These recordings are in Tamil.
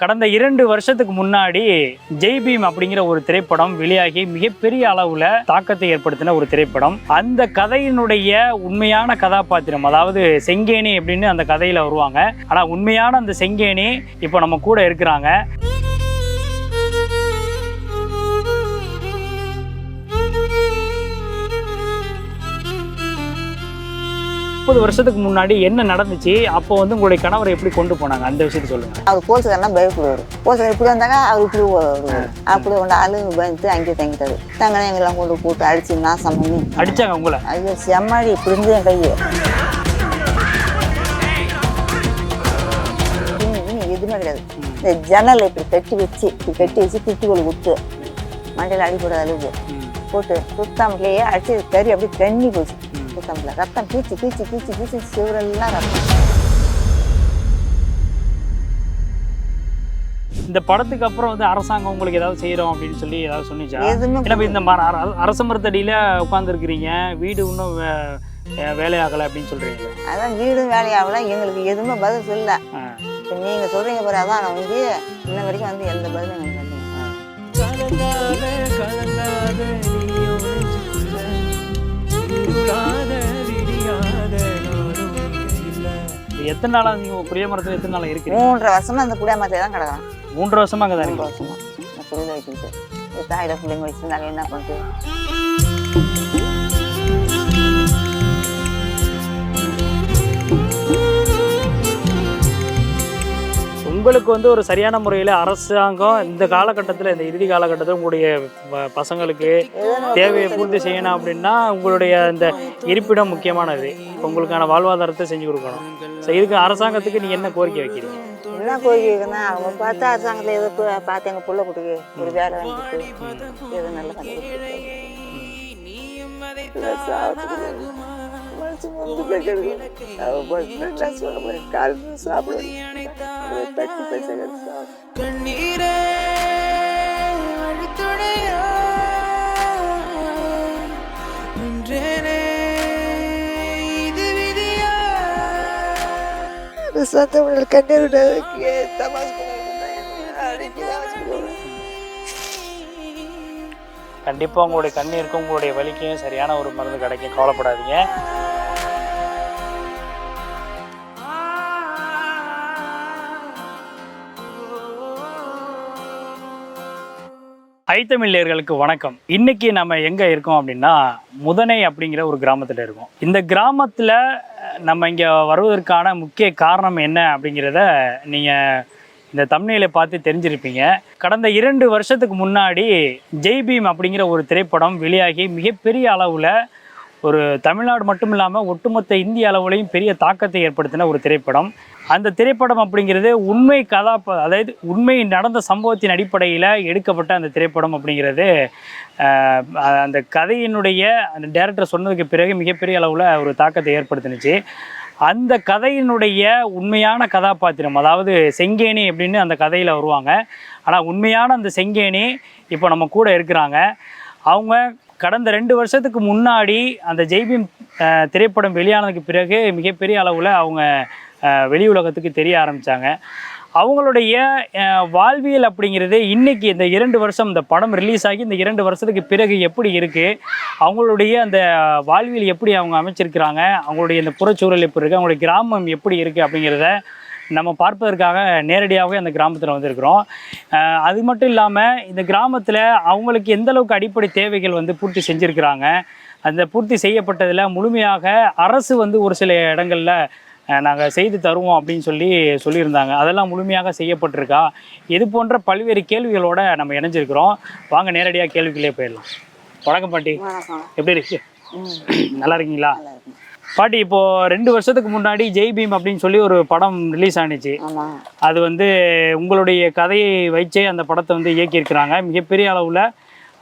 கடந்த இரண்டு வருஷத்துக்கு முன்னாடி ஜெய் பீம் அப்படிங்கிற ஒரு திரைப்படம் வெளியாகி மிகப்பெரிய அளவுல தாக்கத்தை ஏற்படுத்தின ஒரு திரைப்படம். அந்த கதையினுடைய உண்மையான கதாபாத்திரம் அதாவது செங்கேணி அப்படின்னு அந்த கதையில வருவாங்க. ஆனா உண்மையான அந்த செங்கேணி இப்போ நம்ம கூட இருக்கிறாங்க. முப்பது வருஷத்துக்கு முன்னாடி என்ன நடந்துச்சு? அப்போ வந்து உங்களுடைய கணவரை எப்படி கொண்டு போனாங்க? அந்த விஷயத்தை சொல்லுங்க. அவர் போலீஸ்காரனா பயப்படுவார் போலீஸ்காரர் இப்படி வந்தாங்க அவர் இப்படி வருவார். அப்படி கொண்டு ஆளு பயந்துட்டு அங்கேயே தங்கிட்டாரு. தங்கினா எங்கெல்லாம் கொண்டு போட்டு அடிச்சு நாசம் பண்ணி. அடிச்சாங்க உங்களை? ஐயோ செம்மாடி இப்படி இருந்து என் கையை. எதுவுமே கிடையாது. இந்த ஜன்னலை இப்படி கட்டி வச்சு இப்படி கட்டி வச்சு குட்டிக்கோள் விட்டு மண்டையில் அடிப்படாத அளவுக்கு. போட்டு சுத்தாமலேயே அடிச்சு கறி அப்படியே தண்ணி போச்சு. சுத்தாமல ரத்தம் பீச்சு பீச்சு பீச்சு பீச்சு சிவரெல்லாம் ரத்தம் இந்த படத்துக்கு அப்புறம் வந்து அரசாங்கம் உங்களுக்கு ஏதாவது செய்யறோம் அப்படின்னு சொல்லி ஏதாவது சொன்னிச்சா? இந்த அரச மரத்தடியில உட்காந்துருக்கிறீங்க வீடு இன்னும் வேலையாகலை அப்படின்னு சொல்றீங்க. அதான் வீடும் வேலையாகல எங்களுக்கு எதுவுமே பதில் சொல்லல இப்போ நீங்கள் சொல்கிறீங்க பாரு அதான் நான் வந்து இன்ன வரைக்கும் வந்து எந்த பதிலும் வரலைங்க எத்தனை நாளா நீங்க புளிய மரத்துல எத்தனை நாளா இருக்கிறீங்க மூன்றரை வருஷமா அந்த குடியாமத்தில் தான் கிடக்குறான் மூன்று வருஷமா அங்கே தான் மூன்று இருக்கீங்க? வருஷமா. இந்த குடியில் வச்சுக்கிட்டு தாயில பிள்ளைங்க வச்சுருந்தாங்க என்ன பண்ணுறது? உங்களுக்கு வந்து ஒரு சரியான முறையில் அரசாங்கம் இந்த காலகட்டத்தில் இந்த இறுதி காலகட்டத்தில் உங்களுடைய பசங்களுக்கு தேவையை பூர்த்தி செய்யணும் அப்படின்னா உங்களுடைய இந்த இருப்பிடம் முக்கியமானது. உங்களுக்கான வாழ்வாதாரத்தை செஞ்சு கொடுக்கணும். ஸோ இதுக்கு அரசாங்கத்துக்கு நீங்கள் என்ன கோரிக்கை வைக்கிறீங்க? என்ன கோரிக்கை இருக்குன்னா அவங்க பார்த்தா அரசாங்கத்தில் பு- பார்த்து எங்கள் பிள்ளை குட்டிக்கு ஒரு வேலை வாங்கிட்டு ஏதோ நல்ல பண்ணி கண்ணீரே வழித்துணையா நின்றேனே இது விதியா? சத்தமிழ் கண்ணீர் தமாஸ் கண்டிப்பாக உங்களுடைய கண்ணீருக்கும் உங்களுடைய வலிக்கும் சரியான ஒரு மருந்து கிடைக்கும். கவலைப்படாதீங்க. ஐத்தமிழர்களுக்கு வணக்கம். இன்னைக்கு நம்ம எங்க இருக்கோம் அப்படின்னா முதனை அப்படிங்கிற ஒரு கிராமத்துல இருக்கோம். இந்த கிராமத்துல நம்ம இங்க வருவதற்கான முக்கிய காரணம் என்ன அப்படிங்கிறத நீங்க இந்த தமிழில் பார்த்து தெரிஞ்சிருப்பீங்க. கடந்த இரண்டு வருஷத்துக்கு முன்னாடி ஜெய் பீம் அப்படிங்கிற ஒரு திரைப்படம் வெளியாகி மிகப்பெரிய அளவில் ஒரு தமிழ்நாடு மட்டும் இல்லாமல் ஒட்டுமொத்த இந்திய அளவுலையும் பெரிய தாக்கத்தை ஏற்படுத்தின ஒரு திரைப்படம். அந்த திரைப்படம் அப்படிங்கிறது உண்மை கதாப அதாவது உண்மை நடந்த சம்பவத்தின் அடிப்படையில் எடுக்கப்பட்ட அந்த திரைப்படம் அப்படிங்கிறது அந்த கதையினுடைய அந்த டேரக்டர் சொன்னதுக்கு பிறகு மிகப்பெரிய அளவில் ஒரு தாக்கத்தை ஏற்படுத்தினுச்சு. அந்த கதையினுடைய உண்மையான கதாபாத்திரம் அதாவது செங்கேணி அப்படின்னு அந்த கதையில் வருவாங்க. ஆனால் உண்மையான அந்த செங்கேணி இப்போ நம்ம கூட இருக்கிறாங்க. அவங்க கடந்த ரெண்டு வருஷத்துக்கு முன்னாடி அந்த ஜெய்பீம் திரைப்படம் வெளியானதுக்கு பிறகு மிகப்பெரிய அளவில் அவங்க வெளி உலகத்துக்கு தெரிய ஆரம்பித்தாங்க அவங்களுடைய வாழ்வியல் அப்படிங்கிறது இன்னைக்கு இந்த இரண்டு வருஷம் இந்த படம் ரிலீஸ் ஆகி இந்த இரண்டு வருஷத்துக்கு பிறகு எப்படி இருக்குது அவங்களுடைய அந்த வாழ்வியல் எப்படி அவங்க அமைச்சிருக்கிறாங்க? அவங்களுடைய இந்த புறச்சூழல் எப்படி இருக்குது அவங்களுடைய கிராமம் எப்படி இருக்குது அப்படிங்கிறத நம்ம பார்ப்பதற்காக நேரடியாகவே அந்த கிராமத்தில் வந்திருக்கிறோம். அது மட்டும் இல்லாமல் இந்த கிராமத்தில் அவங்களுக்கு எந்த அளவுக்கு அடிப்படை தேவைகள் வந்து பூர்த்தி செஞ்சுருக்கிறாங்க? அந்த பூர்த்தி செய்யப்பட்டதில் முழுமையாக அரசு வந்து ஒரு சில இடங்களில் நாங்கள் செய்து தருவோம் அப்படின்னு சொல்லி சொல்லியிருந்தாங்க. அதெல்லாம் முழுமையாக செய்யப்பட்டிருக்கா? இது போன்ற பல்வேறு கேள்விகளோட நம்ம இணைஞ்சிருக்கிறோம். வாங்க நேரடியாக கேள்விக்குள்ளே போயிடலாம். வணக்கம் பாட்டி. எப்படி இருக்கு? நல்லா இருக்கீங்களா? பாட்டி இப்போ ரெண்டு வருஷத்துக்கு முன்னாடி ஜெய் பீம் அப்படின்னு சொல்லி ஒரு படம் ரிலீஸ் ஆனிச்சு. அது வந்து உங்களுடைய கதையை வைச்சே அந்த படத்தை வந்து இயக்கியிருக்கிறாங்க. மிகப்பெரிய அளவில்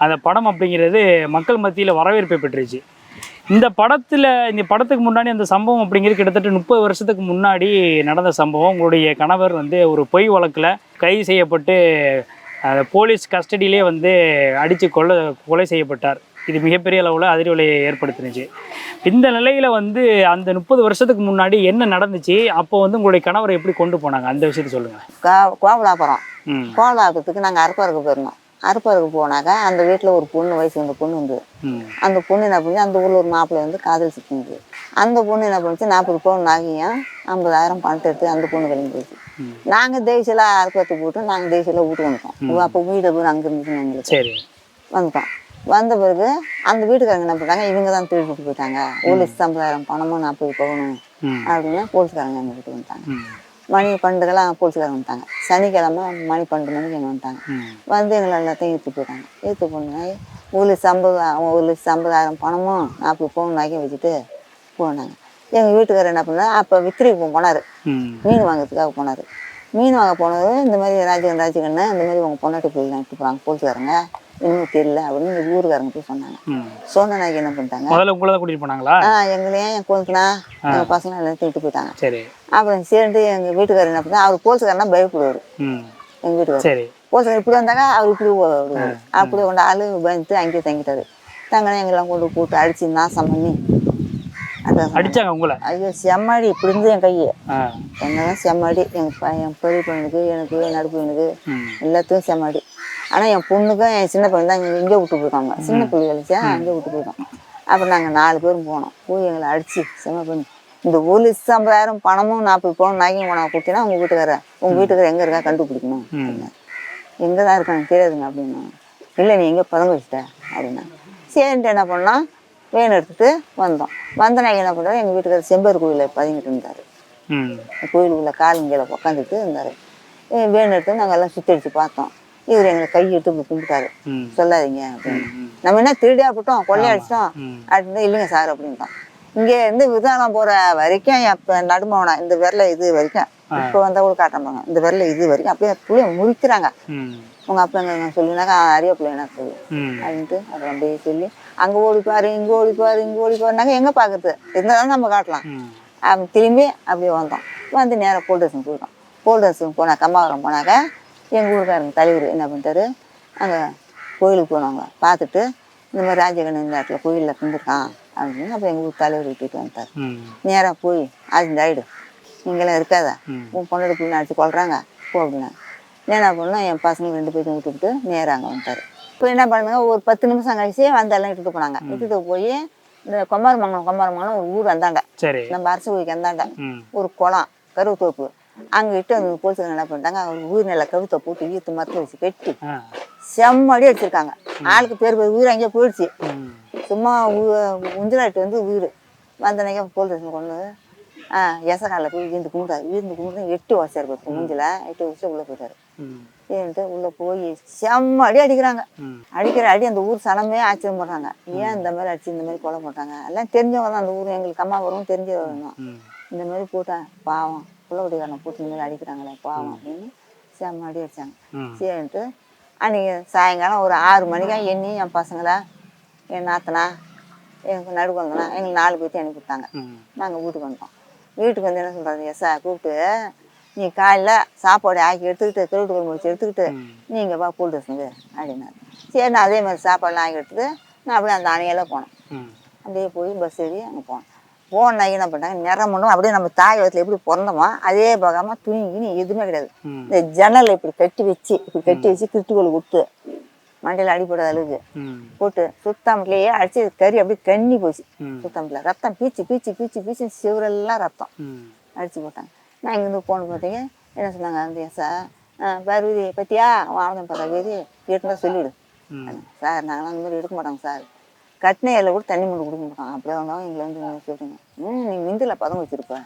அந்த படம் அப்படிங்கிறது மக்கள் மத்தியில் வரவேற்பை பெற்றுச்சு. இந்த படத்தில் இந்த படத்துக்கு முன்னாடி அந்த சம்பவம் அப்படிங்கிறது கிட்டத்தட்ட முப்பது வருஷத்துக்கு முன்னாடி நடந்த சம்பவம். உங்களுடைய கணவர் வந்து ஒரு பொய் வழக்கில் கைது செய்யப்பட்டு போலீஸ் கஸ்டடியிலே வந்து அடித்து கொலை கொலை செய்யப்பட்டார். இது மிகப்பெரிய அளவில் அதிர்வலையை ஏற்படுத்துனுச்சு. இந்த நிலையில் வந்து அந்த முப்பது வருஷத்துக்கு முன்னாடி என்ன நடந்துச்சு? அப்போ வந்து உங்களுடைய கணவரை எப்படி கொண்டு போனாங்க? அந்த விஷயத்தை சொல்லுங்கள் கா கோவலாப்புறம் ம். கோவலாபத்துக்கு நாங்கள் அறுப்பறுக்க போயிருந்தோம். அறுப்பறுக்க போனாக்கா அந்த வீட்டில் ஒரு பொண்ணு வயசு வந்த பொண்ணு வந்து அந்த பொண்ணு என்ன பண்ணுச்சு அந்த ஊரில் ஒரு மாப்பிள்ளை வந்து காதல் சிக்கிங்க அந்த பொண்ணு என்ன பண்ணுச்சு நாற்பது பவுன் நகையும் ஐம்பதாயிரம் பணத்தை எடுத்து அந்த பொண்ணு கிளம்பி போச்சு. நாங்கள் தேய்ச்சலாக அறுப்பத்து போட்டு நாங்கள் தேய்ச்சலாக வீட்டுக்கு வந்துட்டோம். அப்போ வீடு வீடு அங்கே இருந்துச்சு எங்களுக்கு சரி. வந்துட்டோம். வந்த பிறகு அந்த வீட்டுக்காரங்க என்ன பண்ணாங்க இவங்க தான் திருடிட்டு போயிட்டாங்க. ஒரு லட்சத்து ஐம்பதாயிரம் பணமும் நாற்பது பவுனும் அப்படின்னு போலீஸ்காரங்க எங்கள் வீட்டுக்கு வந்துட்டாங்க. மணி பன்னெண்டுக்கெல்லாம் போலீஸ்காரங்க வந்துட்டாங்க. சனிக்கிழமை மணி பன்னெண்டு மணிக்கு எங்கே வந்துட்டாங்க. வந்து எங்களை எல்லாத்தையும் ஈர்த்து போயிட்டாங்க. ஈர்த்து போனாங்க ஒரு லட்சம் ஐம்பது ஒரு லட்சம் ஐம்பதாயிரம் பணமும் நாற்பது பவுன் நகை வச்சுட்டு போனாங்க. எங்கள் வீட்டுக்காரர் என்ன பண்ணார்? அப்போ வித்திரிக்கு போனார். மீன் வாங்குறதுக்காக போனார். மீன் வாங்க போனது இந்த மாதிரி ராஜகன் ராஜகண்ணு இந்த மாதிரி உங்கள் பொண்டாட்டி பிள்ளை இட்டு போகிறாங்க போலீஸ்காரங்க இன்னும் தெரியல அப்படின்னு இந்த ஊருக்காரங்க போய் சொன்னாங்க. நாய்க்கு என்ன பண்ணிட்டாங்க? முதல்ல உங்களை தான் கூட்டிகிட்டு போனாங்களா? ஆ எங்களையும் என் கொழுக்கனா எங்கள் பசங்க எல்லாத்தையும் விட்டு போயிட்டாங்க. சரி. அப்புறம் சேர்ந்து எங்கள் வீட்டுக்காரர் என்ன பண்ணா அவர் போலீஸ்காரனா பயப்படுவார். எங்கள் வீட்டுக்காரர். சரி. போலீஸ்காரர் இப்படி வந்தாங்க அவர் இப்படி அப்படி கொண்டு ஆளு பயந்துட்டு அங்கேயே தங்கிட்டாரு. தங்கினா எங்கெல்லாம் கொண்டு போட்டு அடிச்சு நாசம் பண்ணி அடிச்சாங்க உங்களை? ஐயோ செம்மாடி இப்படி இருந்து என் கையை. என்னதான் செம்மாடி எங்கள் ப என் பெரிய பையனுக்கு எனக்கு நடுப்பு பையனுக்கு ம். எல்லாத்துக்கும் செம்மாடி. ஆனால் என் பொண்ணுக்கும் என் சின்ன பையன் தான் இங்கே இங்கே விட்டு போயிட்டாங்க சின்ன பிள்ளை கழிச்சா அங்கே விட்டு போயிட்டோம் அப்புறம் நாங்கள் நாலு பேரும் போனோம். போய் எங்களை அடிச்சு செம்ம பண்ணி. இந்த ஒரு லட்சம் ஐம்பதாயிரம் பணமும் நாற்பது பவுன் நகையும் உனக்கு கொடுத்தீங்கன்னா உங்கள் வீட்டுக்காரர் உங்கள் வீட்டுக்காரர் எங்கே இருக்கா கண்டுபிடிக்கணும். அப்படின்னாரு. எங்கே தான் இருக்கான்னு தெரியாதுங்க அப்படின்னா. இல்லை நீ எங்கே பதங்க வச்சிட்ட? அப்படின்னா. சரின்ட்டு என்ன பண்ணோம் வேன் எடுத்துட்டு வந்தோம். வந்த நாங்கள் என்ன பண்ணுறோம் எங்கள் வீட்டுக்காரர் செம்பர் கோயிலில் பதுங்கிட்டு இருந்தார். கோயிலுக்குள்ள காலுங்கையில் உட்காந்துட்டு இருந்தார். வேன் எடுத்து நாங்கள் எல்லாம் சுற்றி பார்த்தோம். இவர் எங்களை கை எடுத்து இப்படி கும்பிட்டாரு. சொல்லாதீங்க அப்படின்னு. நம்ம என்ன திருடியா போட்டோம் கொள்ளையடிச்சிட்டோம் அப்படின்னு இல்லைங்க சார் அப்படின்ட்டோம். இங்கே இருந்து விதானம் போகிற வரைக்கும் எப்போ நடுமவனா இந்த விரல இது வரைக்கும் இப்போ வந்தால் கூட காட்டுறாங்க இந்த விரல இது வரைக்கும் அப்படியே புள்ளைய முறிக்கிறாங்க. ம். உங்கள் அப்பா எங்க சொல்லினாக்கா அறிய பிள்ளை என்ன சொல்லு அப்படின்ட்டு அப்புறம் அப்படியே சொல்லி அங்கே ஓடிப்பாரு இங்கே ஓடிப்பாரு இங்கே ஓடிப்பாருனாங்க எங்கே பார்க்கறது இருந்தாலும் நம்ம காட்டலாம். திரும்பி அப்படியே வந்தோம். வந்து நேராக போல்டர்ஸுக்கு போயிட்டோம். போல்டர்ஸுக்கு போனால் கம்மாவரம் போனாக்கா எங்கள் ஊருக்காரங்க தலைவர் என்ன பண்ணிட்டாரு? அங்கே கோயிலுக்கு போனவங்க பார்த்துட்டு இந்த மாதிரி ராஜகண்ணன் இந்த இடத்துல கோயிலில் தந்துருக்கான் அப்படின்னு அப்போ எங்கள் ஊர் தலைவர் விட்டுட்டு வந்துட்டார். நேராக போய் அது ஆயிடு. நீங்களாம் இருக்காத. உன் பொண்ணோட பிள்ளை அடிச்சு கொள்றாங்க போ அப்படின்னா என்ன பண்ணோம் என் பசங்க ரெண்டு பேரும் விட்டுவிட்டு நேராக அங்கே வந்துட்டார். இப்போ என்ன பண்ணுங்க? ஒரு பத்து நிமிஷம் கழிச்சு வந்து எல்லாம் இட்டுட்டு போனாங்க. இட்டுட்டு போய் இந்த கொமாரமங்கலம் கொமாரமங்கலம் ஒரு ஊர் சரி. நம்ம அரசு கோயிலுக்கு ம். ஒரு குளம் கருவத்தோப்பு. இட்டு அந்த போலீஸுங்க என்ன பண்ணிட்டாங்க அவர் உயிர் நில கழுத்தை போட்டு ஈர்த்து மரத்தில் வச்சு கட்டி. செம்மடி அடிச்சிருக்காங்க. ஆளுக்கு பேர் பேர் உயிர் அங்கேயே போயிடுச்சு சும்மா உஞ்சிலாட்டு வந்து உயிர். வந்தனைக்க போலீஸ் ஸ்டேஷன் கொண்டு ஆ எசகாலில் போய் வீந்து கும்பிட்டாரு. வீந்து கும்பிட்டு எட்டு வருஷம் இருப்பார் மூஞ்சில். எட்டு வருஷம் உள்ளே போயிட்டாரு. ஏன்ட்டு உள்ளே போய் செம்ம அடி அடிக்கிறாங்க அடிக்கிற அடி அந்த ஊர் சனமே ஆச்சரியம் பண்ணுறாங்க ஏன் இந்த மாதிரி அடிச்சு இந்த மாதிரி கொலை போட்டாங்க எல்லாம் தெரிஞ்சவங்க தான் அந்த ஊர். எங்களுக்கு அம்மா வரும் ம். இந்த மாதிரி போட்டா பாவம். போட்டு இந்த மாதிரி அடிக்கிறாங்களே பாவம் அப்படின்னு செம்ம அடி அடிச்சாங்க. ம். சரின்ட்டு அன்றைக்கி சாயங்காலம் ஒரு ஆறு மணிக்கா எண்ணி என் பசங்களா என் நாத்தனா எங்கள் நடுக்கு வந்தனா எங்களுக்கு நாலு பேர்த்தையும் அனுப்பி விட்டாங்க. நாங்கள் வீட்டுக்கு வந்தோம் வீட்டுக்கு வந்து என்ன சொல்கிறாரு எஸ்ஸா கூப்பிட்டு நீ காலைல சாப்பாடு ஆக்கி எடுத்துக்கிட்டு திருட்டு குழம்பு வச்சு எடுத்துக்கிட்டு நீங்கள் வா போல் ஸ்டேஷனுக்கு அப்படின்னாரு. சரி நான் அதே மாதிரி சாப்பாடுலாம் ஆக்கி எடுத்துட்டு நான் அப்படியே அந்த அணையெல்லாம் போனேன். அப்படியே போய் பஸ் ஏறி அங்கே போனோம் போன என்ன பண்ணிட்டாங்க நிறம் பண்ணும் அப்படியே நம்ம தாய் வயத்தில் எப்படி பிறந்தோமோ அதே பார்க்காம துணி கிணி எதுவுமே கிடையாது. இந்த ஜன்னல் இப்படி கட்டி வச்சு இப்படி கட்டி வச்சு கிருட்டுக்கோள் விட்டு மண்டையில் அடிப்படாத அளவுக்கு போட்டு சுத்தாமட்டிலேயே அடிச்சு கறி அப்படியே கண்ணி போச்சு. ம். சுத்தாமட்டில் ரத்தம் பீச்சு பீச்சு பீச்சு பீச்சு சிவரெல்லாம் ரத்தம் அடிச்சு போட்டாங்க. நான் இங்கேருந்து போன பார்த்தீங்க என்ன சொன்னாங்க அந்த ஏசா பார்வதி பத்தியா? வாழம் பார்த்தா வேதி கேட்டுனா சொல்லிவிடு. சார் நாங்களாம் அந்த மாதிரி எடுக்க மாட்டோங்க சார். கட்டின இலையில கூட தண்ணி மட்டும் கொடுக்க மாட்டோம் அப்படியே வந்தாலும் எங்களை வந்து சொல்லுங்க ம் நீ மிந்தில் பதம் வச்சிருப்ப.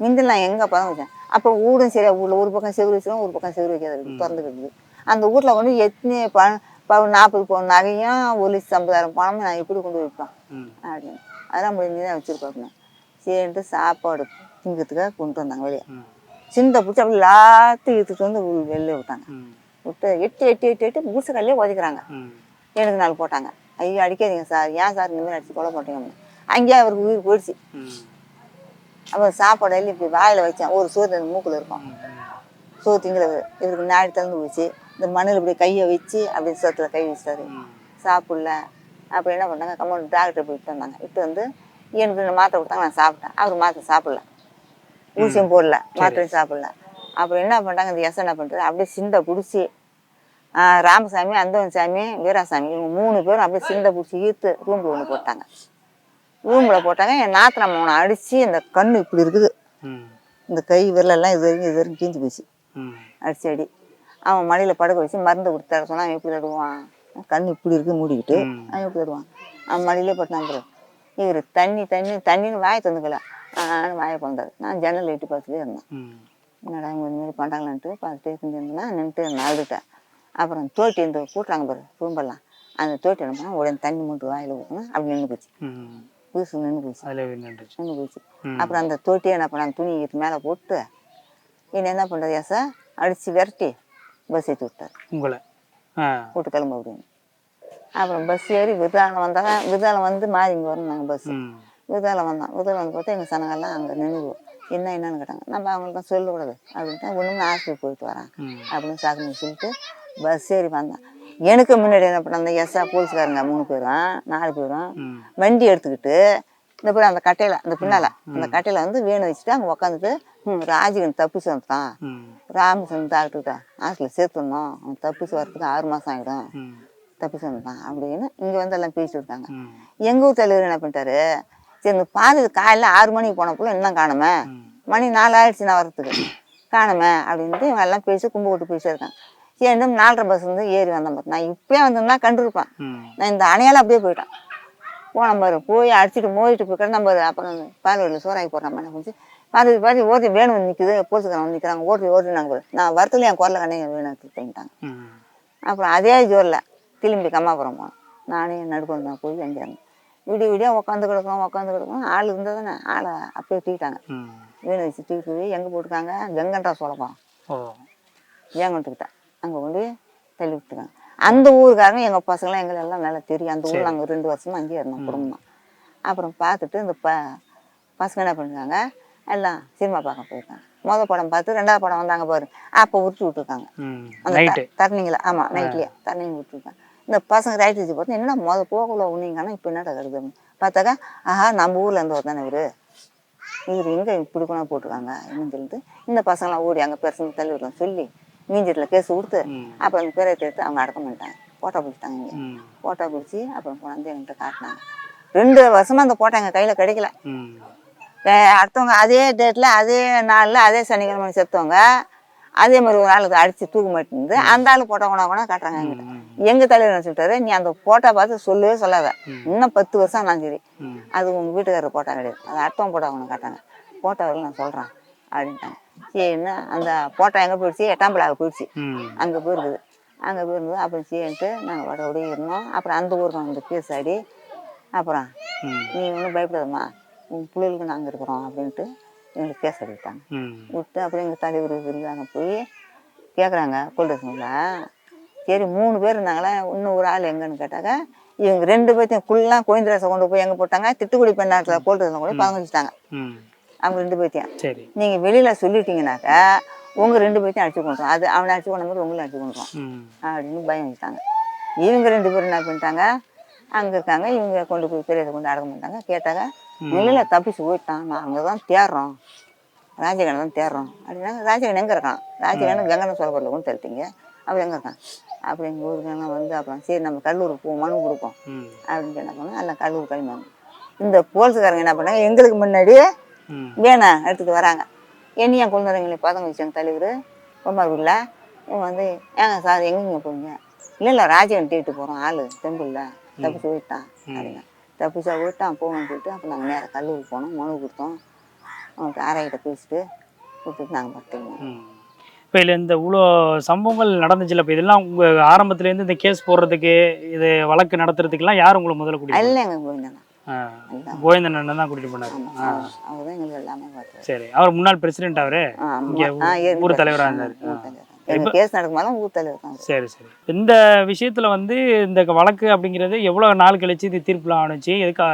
மிந்தில் நான் எங்கே பதம் வச்சேன்? அப்போ ஊடும் சரியா ஊரில் ஒரு பக்கம் செவ்வறு வச்சிடும் ஒரு பக்கம் செவ்வறு வைக்காத திறந்து கிடக்குது. அந்த வீட்டில் கொண்டு எத்தனை ப நாற்பது பவுன் நகையும் ஒரு லட்சம் ஐம்பதாயிரம் பணமும் நான் எப்படி கொண்டு வைப்பேன்? அப்படின்னு. அதெல்லாம் முடிஞ்சு தான் வச்சுருப்பாங்க சரின்ட்டு சாப்பாடு திங்கிறதுக்காக கொண்டு வந்தாங்க வெளியே. சிந்தை பிடிச்சி அப்படி எல்லாத்தையும் இழுத்துட்டு வந்து வெளில விட்டாங்க. விட்டு எட்டு எட்டு எட்டு எட்டு பூசக்கல்லே உதைக்கிறாங்க. எனக்கு நாள் போட்டாங்க. ஐயோ அடிக்காதீங்க சார். ஏன் சார் இந்த மாதிரி அடிச்சு கொலை போட்டீங்க அங்கேயே அவருக்கு உயிர் போயிடுச்சு. அப்புறம் சாப்பாடு எல்லாம் இப்படி வாயில் வச்சேன். ஒரு சோறு அந்த மூக்கில் இருக்கும். சோறு திங்கிறது இவருக்கு நாடி திறந்து போச்சு. இந்த மண்ணில் இப்படி கையை வச்சு அப்படியே சோத்துல கை வச்சாரு. சாப்பிடல. அப்போ என்ன பண்ணாங்க? கம்மன் டாக்டர் போயிட்டு வந்தாங்க. இட்டு வந்து எனக்கு மாத்திரை கொடுத்தாங்க. நான் சாப்பிட்டேன். அவர் மாத்திரை சாப்பிடல. ஊசியும் போடல. மாத்திரையும் சாப்பிடல. அப்புறம் என்ன பண்ணிட்டாங்க? இந்த எஸ் என்ன பண்ணுறது அப்படியே சிந்தை பிடிச்சி ராமசாமி அந்தவன் சாமி வீராசாமி இவங்க மூணு பேரும் அப்படியே சிந்தை பிடிச்சி ஈர்த்து ரூமில் ஒன்று போட்டாங்க. ரூமில் போட்டாங்க. என் நாத்திரம் அவனை அடித்து இந்த கண்ணு இப்படி இருக்குது. இந்த கை விரலெல்லாம் இது வரைக்கும் இது வரைக்கும் கீஞ்சு போச்சு. அடிச்சு அடி. அவன் மடியில் படுக்க வச்சு மருந்து கொடுத்தாரு சொன்னா அவன் எப்படி தடுவான்? கண் இப்படி இருக்கு மூடிக்கிட்டு. அவன் எப்படி தடுவான்? அவன் மடியிலே பட்டு நம்புறது இவர் தண்ணி தண்ணி தண்ணின்னு வாயை தந்துக்கல ஆன்னு வாயை பிறந்தாரு நான் ஜன்னல் எட்டி பார்த்துட்டே இருந்தேன். என்னடா இவங்க இந்த மாதிரி பண்ணுறாங்களான்ட்டு பார்த்துட்டே இருந்தேன்னா நின்றுட்டு நான் அழுதுட்டேன். அப்புறம் தோட்டி இந்த கூட்டுறாங்க பாரு குடும்பம்லாம் அந்த தோட்டி என்ன பண்ணா உடனே தண்ணி மூட்டு வாயில் ஊற்றணும் அப்படி நின்று போச்சு. பூசு நின்று போச்சு. நின்று போச்சு. அப்புறம் அந்த தோட்டியை என்ன பண்ணாங்க துணி எடுத்து மேலே போட்டு என்ன என்ன பண்ணுறது ஏசா? அடித்து விரட்டி பஸ் ஏற்றி விட்டார். உங்களை. கூட்டு கிளம்பு அப்படின்னு. அப்புறம் பஸ் ஏறி விருதாலம் வந்தாங்க விருதாலம் வந்து மாறி இங்கே வரணும் நாங்கள் பஸ் ம். விருதாலம் வந்தோம் விருதாலம் வந்து பார்த்தா எங்கள் சனங்கள்லாம் அங்கே நின்று என்ன என்னன்னு கேட்டாங்க. நம்ம அவங்கள்ட்ட சொல்லக்கூடாது அப்படின்ட்டு ஒன்றும் ஹாஸ்பிட்டல் போயிட்டு வரேன் அப்படின்னு சாக்குன்னு சொல்லிட்டு பஸ் ஏறி வந்தேன் எனக்கு முன்னாடி என்ன பண்ண எஸ்ஆ போலீஸ்காரங்க மூணு பேரும் நாலு பேரும் வண்டி எடுத்துக்கிட்டு இந்த பேர் அந்த கட்டையில அந்த பின்னால அந்த கட்டையில வந்து வேணு வச்சுட்டு அங்கே உட்காந்துட்டு ம் ராஜிகன் தப்பிச்சு வந்துட்டான். ராமச்சந்திரன் டாக்டர்கிட்ட ஹாஸ்டலில் சேர்த்துடணும் அவன் தப்பிச்சு வரதுக்கு ஆறு மாதம் ஆகிடும் தப்பிச்சு வந்துட்டான் அப்படின்னு இங்கே வந்து எல்லாம் பேசிட்டு இருக்காங்க. எங்கள் ஊர் தலைவர் என்ன பண்ணிட்டாரு? சரி இந்த பாதி காலையில் ஆறு மணிக்கு போனப்போ இன்னும் காணுமே. மணி நாலு ஆயிடுச்சு நான் வரத்துக்கு காணுமே அப்படின்ட்டு இவங்க எல்லாம் பேசி கும்பு போட்டு பேசிட்டு இருக்காங்க சரி இன்னும் நாலரை பஸ் வந்து ஏறி வந்தேன் பாரு நான் இப்பயே வந்திருந்தா கண்டிருப்பேன் நான் இந்த அணையால அப்படியே போயிட்டேன். போன பாரு போய் அடிச்சுட்டு மோதிட்டு போய் கிடந்த பாரு. அப்புறம் பால்வெளியில் சோறாக்கி போடுற மாதிரி கொஞ்சம் பாரு பாரு ஓட்டி வேணும் வந்து நிற்குது போலீஸ்காரன் வந்து நிற்கிறாங்க ஓட்டி ஓட்டினாங்க பாரு நான் வரத்துல என் குரல கண்ணே வேணும் ம். அப்புறம் அதே ஜோரில் திரும்பி கம்மாபுரம். போனோம் நானே நடுக்கொண்டு நான் போய் இருந்தேன் விடிய விடிய உட்காந்து கிடக்கும் உட்காந்து கிடக்கும் ஆள் இருந்தால் தானே ஆளை அப்படியே தூக்கிட்டாங்க. வேணும் வச்சு போய் எங்கே போட்டுருக்காங்க? கங்கன்றா சோழப்பான் ஓ. ஏங்கன்ட்டுக்கிட்ட அங்கே கொண்டு தள்ளி விட்டுருக்காங்க. அந்த ஊருக்காரங்க எங்கள் பசங்களாம் எங்களை எல்லாம் நல்லா தெரியும் அந்த ஊரில் நாங்கள் ரெண்டு வருஷமா அங்கேயே இருந்தோம் குடும்பம். அப்புறம் பார்த்துட்டு இந்த ப பசங்க என்ன பண்ணுறாங்க எல்லாம் சினிமா பார்க்க போயிருக்காங்க. மொதல் படம் பார்த்து ரெண்டாவது படம் வந்தாங்க பாரு அப்போ விட்டு விட்டுருக்காங்க. அந்த தரணிங்கள ஆமாம் நைட்லேயே தரணிங்க விட்டுருக்காங்க. இந்த பசங்க ரைட் வச்சு பார்த்து என்னடா முத போகல உன்னீங்கன்னா இப்போ என்னடா கருது பார்த்தாக்கா ஆஹா நம்ம ஊரில் இருந்து தானே இவர். இவர் எங்கே இப்படி கூட போட்டிருக்காங்க என்னன்னு சொல்லிட்டு இந்த பசங்களாம் ஓடி அங்கே பெருசுங்க தலைவரில் சொல்லி மீஞ்சரில் கேஸ் கொடுத்து அப்புறம் அந்த பேரை எடுத்து அவங்க அடக்கம் பண்ணிட்டாங்க. ஃபோட்டோ பிடிச்சிட்டாங்க இங்கே. ம். ஃபோட்டோ பிடிச்சி அப்புறம் கொண்டாந்து என்கிட்ட காட்டினாங்க. ரெண்டு வருஷமா அந்த ஃபோட்டோ எங்கள் கையில் கிடைக்கல. அடுத்தவங்க அதே டேட்டில் அதே நாளில் அதே சனிக்கிழமை செத்தவங்க அதே மாதிரி ஒரு ஆளுக்கு அடித்து தூக்க மாட்டேங்குது அந்த ஆள் போட்டோ கொண்டா கூட காட்டுறாங்க எங்கிட்ட ம் எங்க தலைவர் சொல்லிட்டாரு நீ அந்த போட்டோ பார்த்து சொல்லவே சொல்லாத. இன்னும் பத்து வருஷம் நான் சரி. அது உங்க வீட்டுக்காரர் போட்டோ கிடையாது. அது அடுத்தவங்க போட்டோ ஒன்று காட்டாங்க போட்டோ வரல நான் சொல்கிறேன் அப்படின்ட்டாங்க. சரின்னா அந்த போட்டோ எங்கே போயிடுச்சு? எட்டாம் பிள்ளாக போயிடுச்சு அங்கே போயிருக்குது அங்கே போயிருந்தது. அப்புறம் சரின்ட்டு நாங்கள் வடபடியே இருந்தோம். அப்புறம் அந்த ஊருக்கு வந்து ஆடி அப்புறம் நீ ஒன்றும் பயப்படாதம்மா. உன் பிள்ளைகளுக்கு நாங்கள் இருக்கிறோம் அப்படின்ட்டு எங்களுக்கு அடிக்கிட்டாங்க ம். விட்டு அப்புறம் எங்கள் தலைவர் இருந்தாங்க போய் கேட்குறாங்க போலீஸ்ல சரி மூணு பேர் இருந்தாங்களே? இன்னும் ஒரு ஆள் எங்கன்னு கேட்டாக்க இவங்க ரெண்டு பேர்த்தையும் குள்ளெலாம் கோயந்திராசை கொண்டு போய் எங்கே போட்டாங்க? திட்டுக்குடி பெண்ணாட்டில் பங்கு வச்சுட்டாங்க. ம். அவங்க ரெண்டு பேர்த்தையும். சரி. நீங்கள் வெளியில் சொல்லிட்டீங்கனாக்கா உங்கள் ரெண்டு பேர்த்தையும் அடிச்சு கொண்டுறோம் அது அவனை அடிச்சு கொண்ட மாதிரி உங்களையும் அடிச்சு கொண்டுறோம் ம். அப்படின்னு பயம் வச்சுட்டாங்க. இவங்க ரெண்டு பேரும் என்ன பண்ணிட்டாங்க? அங்கே இருக்காங்க. இவங்க கொண்டு போய் பெரியதை கொண்டு அடக்க மாட்டாங்க கேட்டாங்க வெளியில் தப்பிச்சு போயிட்டான். நான் அங்கே தான் தேடுறோம் ராஜகனை தான் தேடுறோம் அப்படின்னாங்க ராஜகன் எங்கே இருக்கான்? ராஜகன் கங்கன சோழபுரில் கொண்டு தள்ளிட்டீங்க அவர் எங்கே இருக்கான்? அப்படி எங்கள் ஊருக்கெல்லாம் வந்து அப்புறம் சரி நம்ம கல்லூருக்கு போவோம் மனு கொடுப்போம். அப்படின்னு என்ன பண்ணோம் எல்லாம் கல்லூர் கிளம்பினாங்க இந்த போலீஸ்காரங்க என்ன பண்ணாங்க? எங்களுக்கு முன்னாடி ம் வேணா எடுத்துட்டு வராங்க. என்னையா கொண்டு வரீங்களே பதங்க வச்சாங்க தலைவர். பொம்மாருக்குள்ள இவங்க வந்து ஏங்க சார் எங்கெங்க போவீங்க இல்லை இல்லை ராஜகன் தேடிட்டு போகிறோம் ஆள் டெம்பிளில் தப்பிச்சு போயிட்டான் அப்படிங்க. தப்பிச்சா போயிட்டான் போகணும்னு சொல்லிட்டு அப்போ நாங்கள் நேராக கல்லூரிக்கு போனோம் மனு கொடுத்தோம். அவனுக்கு ஆராய்கிட்ட பேசிட்டு கொடுத்துட்டு நாங்கள் பட்டுங்க ம். இப்போ இதில் இந்த இவ்வளோ சம்பவங்கள் நடந்துச்சுல இப்போ இதெல்லாம் உங்கள் ஆரம்பத்துலேருந்து இந்த கேஸ் போடுறதுக்கு இது வழக்கு நடத்துறதுக்கெல்லாம் யார் உங்களை முதல்ல எங்கள் போயிருந்தாங்க. ஆ கோவிந்தன் அண்ணன் தான் கூட்டிட்டு போனார். ஆமாம் அவர் தான் எங்களுக்கு எல்லாமே பார்த்தாரு சரி அவர் முன்னாள் பிரசிடென்ட் அவரு? இங்க ஊர் தலைவரா இருந்தாரு. ஊர் தலைவர். எங்க கேஸ் நடக்கும்போது ஊர் தலைவர் தான். சரி சரி. இந்த விஷயத்துல வந்து இந்த வழக்கு அப்படிங்கிறது எவ்வளவு நாள் கழிச்சு இது தீர்ப்புலாம் ஆணுச்சு? எதுக்கா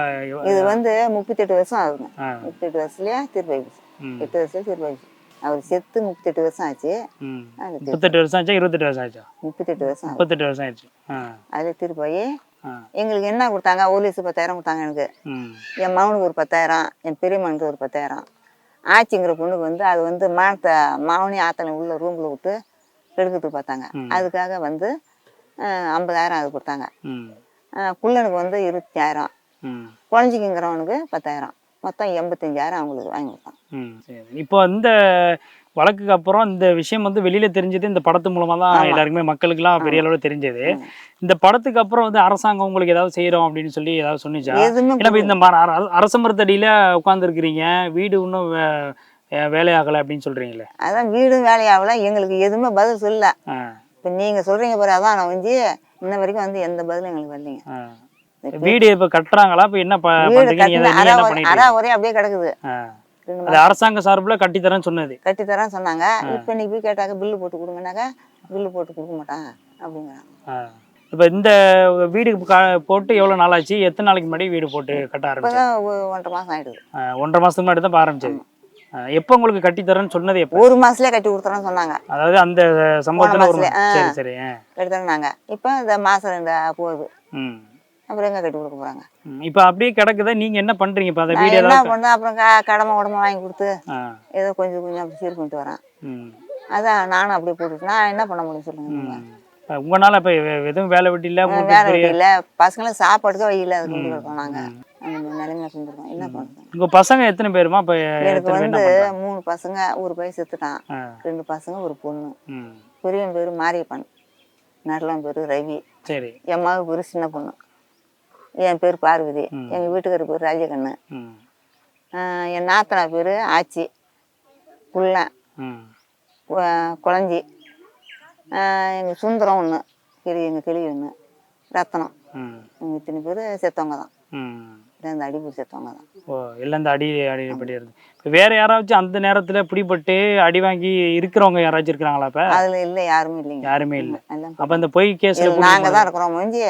இது வந்து முப்பத்தெட்டு வருஷம் ஆகுங்க. முப்பத்தெட்டு வருஷத்துலயே தீர்ப்பாயிடுச்சு எட்டு வருஷம் தீர்ப்பாயிடுச்சு அவர் செத்து முப்பத்தெட்டு வருஷம் ஆச்சு. முப்பத்தெட்டு வருஷம் ஆச்சா இருபத்தெட்டு வருஷம் ஆச்சா? முப்பத்தெட்டு வருஷம் முப்பத்தெட்டு வருஷம் ஆயிடுச்சு. அதில் தீர்ப்பாயி. எங்களுக்கு என்ன கொடுத்தாங்க? ஒரு லட்சம் பத்தாயிரம் கொடுத்தாங்க எனக்கு. என் மகனுக்கு ஒரு பத்தாயிரம் என் பெரிய மகனுக்கு ஒரு பத்தாயிரம். ஆச்சிங்கிற பொண்ணுக்கு வந்து அது வந்து மானத்தை மாவனி ஆத்தனை உள்ள ரூமில் விட்டு எடுக்கிறதுக்கு பார்த்தாங்க. அதுக்காக வந்து ஐம்பதாயிரம் அது கொடுத்தாங்க. குள்ளனுக்கு வந்து இருபத்தாயிரம். ம். குழஞ்சிக்குங்கிறவனுக்கு பத்தாயிரம். மொத்தம் எண்பத்தஞ்சாயிரம் அவங்களுக்கு வாங்கி சரி இப்போ இந்த வழக்குக்கு அப்புறம் இந்த விஷயம் வந்து வெளியில தெரிஞ்சது இந்த படத்து மூலமா தான். எல்லாருக்குமே மக்களுக்குலாம் பெரிய அளவில் தெரிஞ்சது. இந்த படத்துக்கு அப்புறம் வந்து அரசாங்கம் உங்களுக்கு ஏதாவது செய்யறோம் அப்படின்னு சொல்லி ஏதாவது சொன்னிச்சா? ஏன்னா இந்த அரச மரத்தடியில உட்காந்துருக்கிறீங்க வீடு இன்னும் வேலையாகலை அப்படின்னு சொல்றீங்களே அதான் வீடும் வேலையாகல எங்களுக்கு எதுவுமே பதில் சொல்லல ஆ. இப்போ நீங்கள் சொல்கிறீங்க பாரு அதான் நான் வந்து இன்ன வரைக்கும் வந்து எந்த பதிலும் எங்களுக்கு வரலைங்க. வீடு இப்ப கட்டுறாங்களா? இப்ப என்ன நீங்க நீங்க என்ன ஒரே- அப்படியே கிடக்குது. அது அரசாங்க சார்புல கட்டித்தரேன்னு சொன்னது. கட்டித்தரேன் சொன்னாங்க. இப்போ நீ போய் கேட்டாக்க பில்லு போட்டு கொடுங்கனாக்கா பில்லு போட்டு கொடுக்க மாட்டான் அப்படிங்கிறாங்க. இப்ப இந்த வீடு போட்டு எவ்வளவு நாள் ஆச்சு எத்தனை நாளைக்கு முன்னாடி வீடு போட்டு கட்ட ஆரம்பிச்சு ஒன்றரை மாதம் ஆயிடுது. ஒன்றரை மாசத்துக்கு முன்னாடி தான் ஆரம்பிச்சது. எப்போ உங்களுக்கு கட்டித்தரேன்னு சொன்னது எப்போ? ஒரு மாசத்துலயே கட்டி கொடுத்துறேன்னு சொன்னாங்க. அதாவது அந்த சம்பவத்துல ஒரு. சரி சரி ஆ. கட்டித்தரேன்னாங்க. இப்போ இந்த மாதம் ரெண்டு போகுது. ம். அப்புறம் எங்கே கட்டி கொடுக்க போகிறாங்க ம். இப்ப அப்படியே கிடக்குதா? நீங்க என்ன பண்றீங்க? இப்ப அந்த நான் வீடு என்ன பண்ணேன்? அப்புறம் கடமை உடம்பு வாங்கி கொடுத்து. ஏதோ கொஞ்சம் கொஞ்சம் அப்படி சீர் பண்ணிட்டு வரேன். அதான் நானும் அப்படியே போட்டுட்டு நான் என்ன பண்ண முடியும் சொல்லுங்க நீங்க? உங்களால இப்ப எதுவும் வேலை வெட்டி இல்ல வேற பெரிய- வீட்டில் பசங்களும் சாப்பாட்டுக்கு வழியில் அது கொண்டு இருக்கோம் மாதிரி நிலைமையில செஞ்சுருக்கோம். என்ன பண்ணுறோம் உங்க பசங்க எத்தனை பேருமா? இப்ப எனக்கு வந்து? மூணு பசங்க ஒரு பையன் செத்துட்டான். ரெண்டு பசங்க ஒரு பொண்ணு. பெரியவன் பேர் மாரியப்பன். நடுலாம் பேர் ரவி. சரி. என் மக பேர் சின்ன பொண்ணு என் பேர் பார்வதி. எங்கள் வீட்டுக்காரர் பேர் ராஜகண்ணு. என் நாத்தனா பேர் ஆச்சி. கு- குழஞ்சி எங்கள் சுந்தரம் ஒன்று கிளி எங்கள் கிளி ஒன்று ரத்தனம். ம். எங்கள் இத்தனை பேர் செத்தவங்க தான் இந்த அடிப்பூர் செத்தவங்க தான். ஓ எல்லாம் இந்த அடி அடிப்படி இருந்து இப்போ வேற யாராச்சும் அந்த நேரத்துல பிடிபட்டு அடி வாங்கி இருக்கிறவங்க யாராச்சும் இருக்கிறாங்களா இப்ப? அதில் இல்லை யாருமே இல்லைங்க. யாருமே இல்லை. அப்ப அந்த பொய் கேஸ்ல நாங்கள் தான் இருக்கிறோம் முடிஞ்சு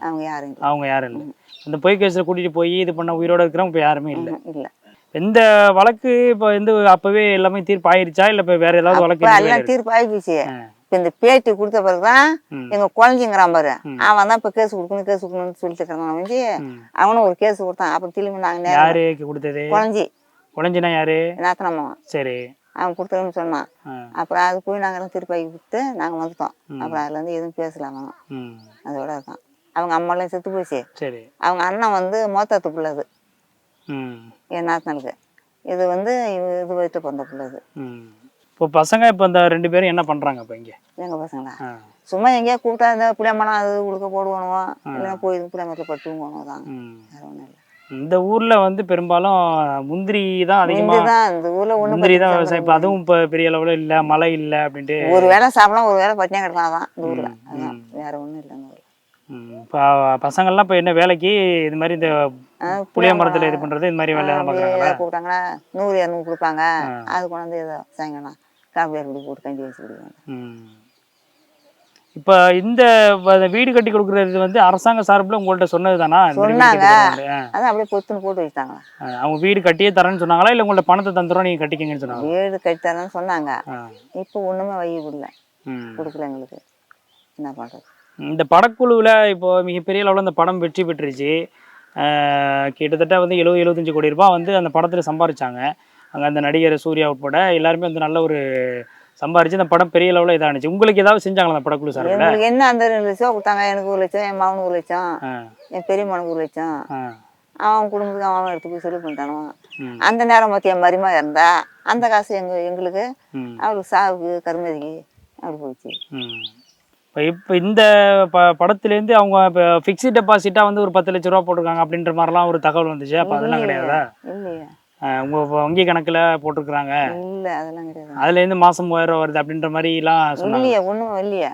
அவங்க யாரும் இல்லை. அவங்க யாரும் இல்லை. அந்த பொய் கேஸ்ல கூட்டிட்டு போய் இது பண்ண உயிரோட இருக்கிறவங்க இப்ப யாருமே இல்லை. இல்லை. இந்த வழக்கு இப்போ வந்து அப்பவே எல்லாமே தீர்ப்பு ஆயிருச்சா இல்ல இப்ப வேற ஏதாவது வழக்கு எல்லாம் இருக்கா? இப்போ இந்த பேட்டி கொடுத்த பிறகு தான் ம். எங்க குழந்தைங்கிறான் பாரு. அவன் தான் இப்போ கேஸ் கொடுக்கணும் கேஸ் கொடுக்கணும்னு சொல்லிட்டு இருக்கிறான் வந்து. அவனும் ஒரு கேஸ் கொடுத்தான். அப்புறம் திரும்பி நாங்கள் நேரம் யாரு கொடுத்தது? குழஞ்சி குழஞ்சினா யாரு? நாத்தனம்மா சரி. அவன் கொடுத்ததுன்னு சொன்னான். அப்புறம் அது போய் நாங்கள் திருப்பி ஆகி கொடுத்து நாங்கள் வந்துட்டோம். அப்புறம் அதுல இருந்து எதுவும் பேசல அவன். ம். அதோட இருக்கான். அவங்க அம்மாலாம் செத்து போச்சு. சரி. அவங்க அண்ணன் வந்து மோத்தத்து பிள்ளது என் நாத்தனுக்கு இது வந்து இது வயிற்று பிறந்த பிள்ளது இப்போ பசங்க இப்போ இந்த ரெண்டு பேரும் என்ன பண்றாங்க இப்போ இங்க? எங்கள் பசங்களா. சும்மா எங்கேயா கூப்பிட்டா இந்த புளியம்பழம் அது உழுக்க போடுவானுவோம் இல்லைன்னா போய் புளியமரத்தில் பட்டு தூங்குவானு தான் ம். வேற ஒன்றும் இல்லை. இந்த ஊர்ல வந்து பெரும்பாலும் முந்திரி தான் அதிகமா இந்த ஊர்ல ஒண்ணு முந்திரி தான் விவசாயம். இப்போ அதுவும் இப்போ பெரிய அளவுல இல்ல மழை இல்ல அப்படின்ட்டு ஒரு வேளை சாப்பிடலாம் ஒரு வேளை பட்டினியா கிடக்கலாம் தான் இந்த ஊர்ல. வேற ஒண்ணும் இல்லை இந்த ஊர்ல. ம், இப்போ பசங்கள்லாம் இப்போ என்ன வேலைக்கு இது மாதிரி இந்த புளிய மரத்துல இது பண்றது இது மாதிரி வேலை கூப்பிட்டாங்கன்னா நூறு இரநூறு கொடுப்பாங்க. அது கொண்டாந்து ஏதோ சாயங்காலம் குடி போட்டு கஞ்சி வச்சு. இப்போ இந்த வீடு கட்டி கொடுக்குறது வந்து அரசாங்க சார்பில் உங்கள்ட்ட சொன்னது தானா சொன்னாங்க. அதான் அப்படியே பொத்துன்னு போட்டு வச்சுட்டாங்க அவங்க வீடு கட்டியே தரேன்னு சொன்னாங்களா? இல்லை உங்கள்ட்ட பணத்தை தந்துடும் நீங்க கட்டிக்கங்கன்னு சொன்னாங்க வீடு கட்டித்தரேன்னு சொன்னாங்க. ஆ. இப்போ ஒண்ணுமே வை கொடுல ம். கொடுக்கல எங்களுக்கு. என்ன பண்றது? இந்த படக்குழுவில் இப்போ மிகப்பெரிய அளவில் இந்த படம் வெற்றி பெற்றுச்சு கிட்டத்தட்ட வந்து எழுபது எழுபத்தஞ்சு கோடி ரூபாய் வந்து அந்த படத்தில் சம்பாரிச்சாங்க. அங்கே அந்த நடிகர் சூர்யா உட்பட எல்லாருமே வந்து நல்ல ஒரு சம்பாரிச்சு அந்த படம் பெரிய அளவில் இதானுச்சு உங்களுக்கு ஏதாவது செஞ்சாங்களா அந்த படக்குழு சார்பில்? எங்களுக்கு என்ன அந்த ரெண்டு லட்சம் கொடுத்தாங்க. எனக்கு ஒரு லட்சம் என் மகனுக்கு ஒரு லட்சம் என் பெரிய மகனுக்கு ஒரு லட்சம். அவன் குடும்பத்துக்கு அவன் எடுத்து போய் செலவு பண்ணிட்டானுவான் அந்த நேரம் பார்த்து என் மருமா இருந்தா அந்த காசு எங்க எங்களுக்கு. ம். அவளுக்கு சாவுக்கு கருமதிக்கு அப்படி போச்சு இப்போ இப்போ இந்த ப படத்துலேருந்து அவங்க இப்போ ஃபிக்ஸ்டு டெபாசிட்டாக வந்து ஒரு பத்து லட்ச ரூபா போட்டிருக்காங்க அப்படின்ற மாதிரிலாம் ஒரு தகவல் வந்துச்சு. அப்போ அதெல்லாம் கிடையாதா? இல்லையா. உங்கள் வங்கி கணக்கில் போட்டிருக்கிறாங்க. இல்ல அதெல்லாம் கிடையாது. அதுலேருந்து மாதம் மூவாயிரம் வருது அப்படின்ற மாதிரிலாம் சொன்னாங்க. இல்லையா ஒண்ணும் இல்லையா.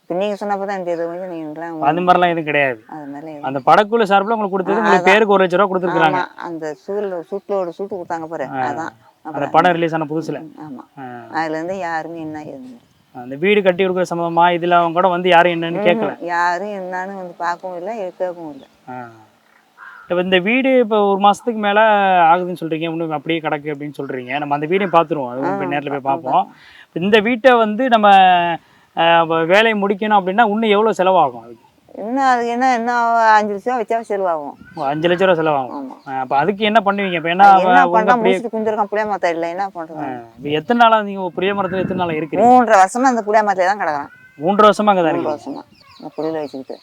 இப்போ நீங்க சொன்னப்பதான் எனக்கு தெரியும் கொஞ்சம் மாதிரிலாம் எதுவும் கிடையாது. அது மேலே அந்த படக்குழு சார்பில் உங்களுக்கு கொடுத்தது உங்களுக்கு பேருக்கு ஒரு லட்ச ரூபா கொடுத்துருக்காங்க அந்த சூழல சுட்டோட சுட்டு கொடுத்தாங்க பாரு. அதான். அந்த அப்புறம் படம் ரிலீஸ் ஆன புதுசுல. ஆமா. ஆ. அதுல இருந்து யாருமே என்ன ஏதுன்னு அந்த வீடு கட்டி கொடுக்குற சம்பந்தமா இதுல அவங்க கூட வந்து யாரும் என்னன்னு கேட்கல யாரும் என்னன்னு வந்து பார்க்கவும் இல்லை கேட்கவும் இல்லை. இப்போ இந்த வீடு இப்போ ஒரு மாசத்துக்கு மேல ஆகுதுன்னு சொல்றீங்க. இன்னும் அப்படியே கிடக்கு அப்படின்னு சொல்றீங்க. நம்ம அந்த வீடையும் பார்த்துருவோம். அது நேரில் போய் பார்ப்போம். இந்த வீட்டை வந்து நம்ம வேலையை முடிக்கணும் அப்படின்னா இன்னும் எவ்வளவு செலவாகும் அதுக்கு? இன்னும் அதுக்கு என்ன இன்னும் அஞ்சு லட்சம் வச்சா செலவாகும். அஞ்சு லட்ச ரூபா செலவாகும். அப்ப அதுக்கு என்ன பண்ணுவீங்க? இப்ப என்ன என்ன பண்ணா முடிச்சுட்டு குந்திருக்கான் புளிய மரத்தை? இல்லை என்ன பண்றது? இப்ப எத்தனை நாளா நீங்க புளிய மரத்துல எத்தனை நாளா இருக்கிறீங்க? மூன்றரை வருஷமா அந்த புளிய மரத்துல தான் கிடக்குறான். மூன்று வருஷமா அங்கதான் மூன்று இருக்கீங்க. வருஷமா. புளியில வச்சுக்கிட்டு.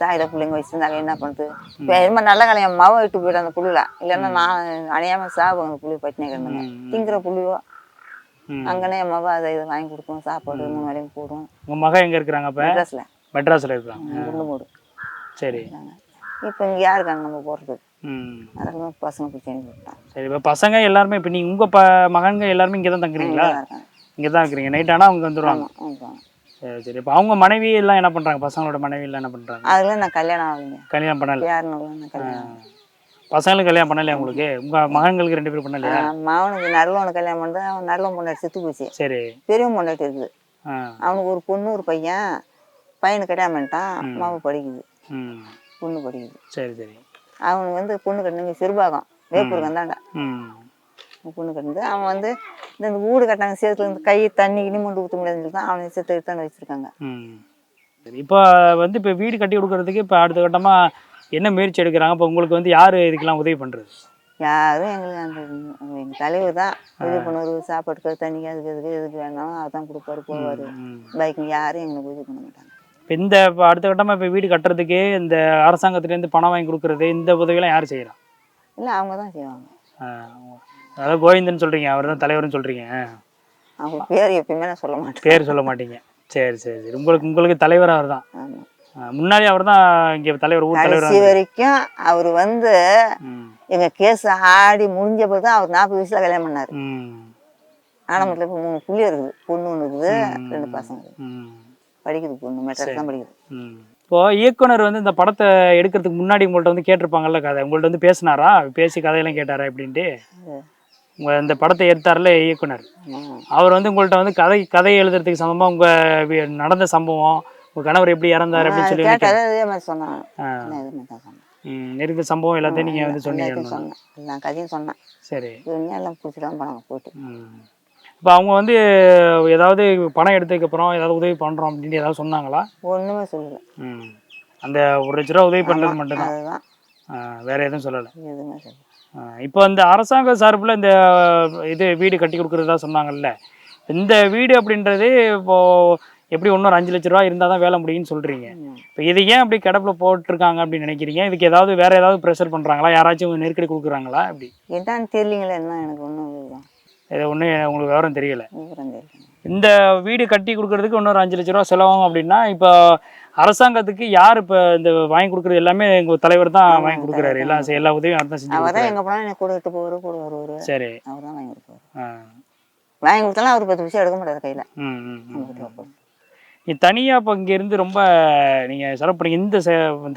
தாயில பிள்ளைங்க வச்சிருந்தாங்க என்ன பண்ணுறது இப்போ ரொம்ப நல்ல கலையம் மாவை விட்டு போயிட்டு அந்த புளியில இல்லைன்னா நான் அணையாம சாப்பிடும் அந்த புளி பட்டினி கிடந்தேன் ம். திங்கிற புளியோ. அங்கனே என் மவ அதை இது வாங்கி கொடுக்கும் சாப்பாடு மூணு வேலையும் போடும். உங்க மகன் எங்க இருக்கிறாங்க ட்ரெஸ்ல மெட்ராஸ்ல. இருக்காங்க. குண்டு மூடு. சரி. இப்போ இங்கே யாருக்காங்க நம்ம ம். அதெல்லாம் பசங்க பிடிச்சி அனுப்பி விட்டான் சரி இப்ப பசங்க எல்லாருமே இப்ப நீங்க உங்க ப மகன்க எல்லாருமே இங்க தான் தங்குறீங்களா. இங்க தான் இருக்கிறீங்க. நைட் ஆனா அவங்க ஆமா. சரி சரி. இப்போ அவங்க மனைவி எல்லாம் என்ன பண்றாங்க? பசங்களோட மனைவி எல்லாம் என்ன பண்றாங்க? அதுல நான் கல்யாணம் ஆகலைங்க. கல்யாணம் பண்ணல. யாருன்னு நான் கல்யாணம். பசங்களுக்கு கல்யாணம் பண்ணலையா உங்களுக்கு? உங்க மகன்களுக்கு ரெண்டு பேரும் பண்ணலையா? ஆ, மாவனுக்கு நல்லவனுக்கு கல்யாணம் பண்ணது அவன் நல்லவன் பொண்டாட்டி செத்து போச்சு. சரி. பெரியவன் பொண்டாட்டி இருக்குது. அவனுக்கு ஒரு பொண்ணு ஒரு பையன். பையனுக்கு கல்யாணம் பண்ணிட்டான். மாவு படிக்குது. பொண்ணு படிக்குது. சரி சரி. அவனுக்கு வந்து பொண்ணு கட்டினங்க சிறுபாகம். வேப்பூருக்கு வந்தாங்க பொண்ணு கட்டினது அவன் வந்து இந்த வீடு கட்டினாங்க சேத்துல இருந்து கை தண்ணி கிணி மொண்டு ஊற்ற முடியாதுன்னு சொல்லி தான் அவனை செத்து எடுத்தாந்து வச்சிருக்காங்க. இப்போ வந்து இப்போ வீடு கட்டி கொடுக்கறதுக்கு இப்போ அடுத்த கட்டமா என்ன முயற்சி எடுக்கிறாங்க? இப்போ உங்களுக்கு வந்து யார் இதுக்கெல்லாம் உதவி பண்றது? யாரும் எங்களுக்கு அந்த எங்கள் தலைவர் தான் உதவி பண்ணுவார். சாப்பாட்டுக்கு தண்ணிக்கு அதுக்கு இதுக்கு எதுக்கு வேணாலும் அதான் கொடுப்பாரு போவார். ம் பைக்கு யாரும் எங்களுக்கு உதவி பண்ண மாட்டாங்க. இப்போ இந்த இப்போ அடுத்த கட்டமா இப்போ வீடு கட்டுறதுக்கு இந்த அரசாங்கத்துலேருந்து பணம் வாங்கி கொடுக்கறது இந்த உதவியெல்லாம் யார் செய்கிறா இல்லை அவங்க தான் செய்வாங்க. அதாவது கோவிந்தன் சொல்றீங்க அவர் தான் தலைவர்னு சொல்றீங்க. பேர் எப்பயுமே நான் சொல்ல மாட்டேன். பேர் சொல்ல மாட்டீங்க. சரி சரி சரி. உங்களுக்கு உங்களுக்கு தலைவர் அவர் தான் முன்னாடி அவர் தான் இங்கே தலைவர் ஊர் தலைவர் வரைக்கும் அவர் வந்து எங்க கேஸ் ஆடி முடிஞ்ச பிறகு தான் அவர் நாற்பது வயசுல கல்யாணம் பண்ணாரு. ம். ஆனமட்டில் இப்போ மூணு புள்ளி இருக்குது. பொண்ணு ஒன்று இருக்குது ரெண்டு பசங்க படிக்குது பொண்ணு மெட்ராஸ் தான் படிக்குது. இப்போ இயக்குனர் வந்து இந்த படத்தை எடுக்கிறதுக்கு முன்னாடி உங்கள்ட்ட வந்து கேட்டிருப்பாங்கல்ல கதை. உங்கள்ட்ட வந்து பேசினாரா? பேசி கதையெல்லாம் கேட்டாரா அப்படின்ட்டு உங்க இந்த படத்தை எடுத்தார்ல இயக்குனர். அவர் வந்து உங்கள்ட்ட வந்து கதை கதை எழுதுறதுக்கு சம்பந்தமா உங்க வி- நடந்த சம்பவம் உங்க கணவர் எப்படி இறந்தார் அப்படின்னு சொல்லி ம், நெருங்கிய சம்பவம் எல்லாத்தையும் நீங்க வந்து சொன்னீங்க சொன்னேன். கதையும் சொன்னேன். சரி. எல்லாம் போனாங்க போயிட்டு. இப்போ அவங்க வந்து ஏதாவது பணம் எடுத்ததுக்கு அப்புறம் ஏதாவது உதவி பண்றோம் அப்படின்னு ஏதாவது சொன்னாங்களா? ஒண்ணுமே சொல்லல. ம். அந்த ஒரு லட்ச ரூபா உதவி பண்றது மட்டும்தான். வேற எதுவும் சொல்லலை. எதுவுமே சொல்லல. இப்போ இந்த அரசாங்க சார்பில் இந்த இது வீடு கட்டி கொடுக்குறதா சொன்னாங்கல்ல. இந்த வீடு அப்படின்றது இப்போ எப்படி இன்னொரு அஞ்சு லட்ச ரூபா இருந்தால் தான் வேலை முடியும்னு சொல்கிறீங்க இப்போ இது ஏன் அப்படி கிடப்பில் போட்டிருக்காங்க அப்படின்னு நினைக்கிறீங்க? இதுக்கு ஏதாவது வேற ஏதாவது ப்ரெஷர் பண்ணுறாங்களா யாராச்சும் நெருக்கடி கொடுக்குறாங்களா? அப்படி. என்னன்னு தெரியலீங்களே என்ன எனக்கு ஒன்றும் இது ஒன்றும் உங்களுக்கு விவரம் தெரியல. இந்த வீடு கட்டி கொடுக்கறதுக்கு இன்னொரு அஞ்சு லட்ச ரூபா செலவாகும் அப்படின்னா இப்போ அரசாங்கத்துக்கு யார் இப்போ இந்த வாங்கி கொடுக்குறது எல்லாமே எங்கள் தலைவர் தான் வாங்கி கொடுக்குறாரு. எல்லாம் எல்லா உதவியும் அவர் தான் செஞ்சு அவர். தான் எங்கே போனாலும் என்னை கூட விட்டு போவார் கூட வருவார். சரி. அவர் தான் வாங்கி கொடுப்பாரு. வாங்கி கொடுத்தாலும் அவர் பத்து விஷயம் எடுக்க மாட்டார் கையில். ம். நீ தனியாக இப்போ இங்கே இருந்து ரொம்ப நீங்கள் சிறப்பு இந்த